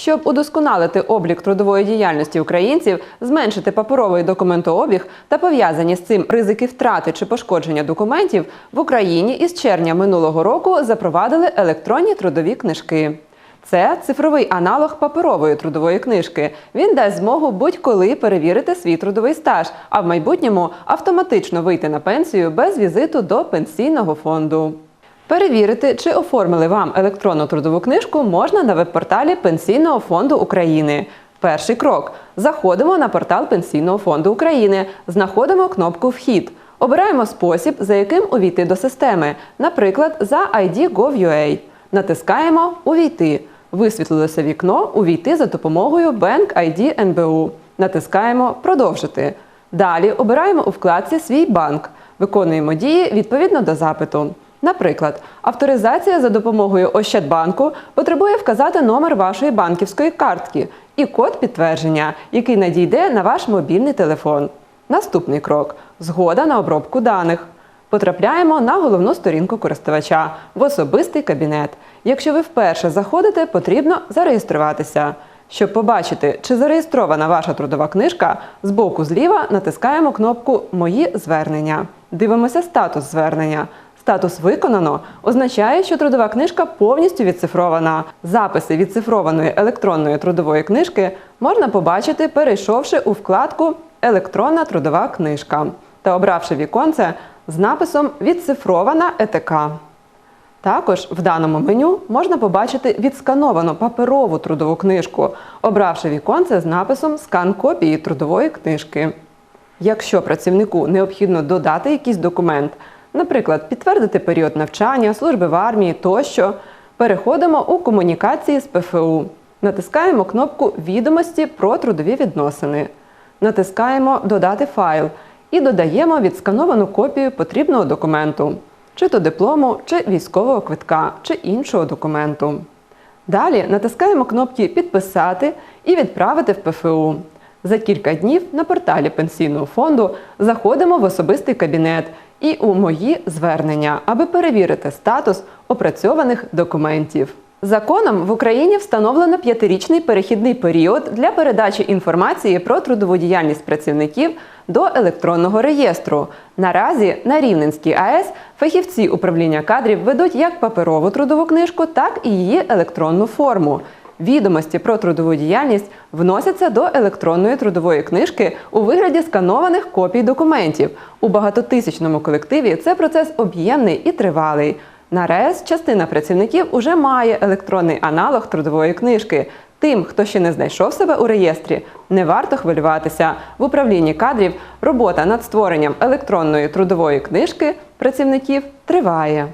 Щоб удосконалити облік трудової діяльності українців, зменшити паперовий документообіг та пов'язані з цим ризики втрати чи пошкодження документів, в Україні із червня минулого року запровадили електронні трудові книжки. Це цифровий аналог паперової трудової книжки. Він дасть змогу будь-коли перевірити свій трудовий стаж, а в майбутньому автоматично вийти на пенсію без візиту до пенсійного фонду. Перевірити, чи оформили вам електронну трудову книжку, можна на веб-порталі Пенсійного фонду України. Перший крок: заходимо на портал Пенсійного фонду України, знаходимо кнопку Вхід. Обираємо спосіб, за яким увійти до системи, наприклад, за ID.gov.ua. Натискаємо Увійти. Висвітлилося вікно Увійти за допомогою Bank ID НБУ. Натискаємо Продовжити. Далі обираємо у вкладці Свій банк. Виконуємо дії відповідно до запиту. Наприклад, авторизація за допомогою Ощадбанку потребує вказати номер вашої банківської картки і код підтвердження, який надійде на ваш мобільний телефон. Наступний крок згода на обробку даних. Потрапляємо на головну сторінку користувача в особистий кабінет. Якщо ви вперше заходите, потрібно зареєструватися. Щоб побачити, чи зареєстрована ваша трудова книжка, збоку зліва натискаємо кнопку Мої звернення. Дивимося статус звернення. Статус виконано означає, що трудова книжка повністю відцифрована. Записи відцифрованої електронної трудової книжки можна побачити, перейшовши у вкладку Електронна трудова книжка та обравши віконце з написом Відцифрована ЕТК. Також в даному меню можна побачити відскановану паперову трудову книжку, обравши віконце з написом Скан копії трудової книжки. Якщо працівнику необхідно додати якийсь документ, наприклад, підтвердити період навчання, служби в армії тощо, переходимо у комунікації з ПФУ. Натискаємо кнопку Відомості про трудові відносини. Натискаємо Додати файл і додаємо відскановану копію потрібного документу, чи то диплому, чи військового квитка, чи іншого документу. Далі натискаємо кнопки Підписати і відправити в ПФУ. За кілька днів на порталі пенсійного фонду заходимо в особистий кабінет і у мої звернення, аби перевірити статус опрацьованих документів. Законом в Україні встановлено п'ятирічний перехідний період для передачі інформації про трудову діяльність працівників до електронного реєстру. Наразі на Рівненській АЕС фахівці управління кадрів ведуть як паперову трудову книжку, так і її електронну форму. Відомості про трудову діяльність вносяться до електронної трудової книжки у вигляді сканованих копій документів. У багатотисячному колективі це процес об'ємний і тривалий. На РЕС частина працівників уже має електронний аналог трудової книжки. Тим, хто ще не знайшов себе у реєстрі, не варто хвилюватися. В управлінні кадрів робота над створенням електронної трудової книжки працівників триває.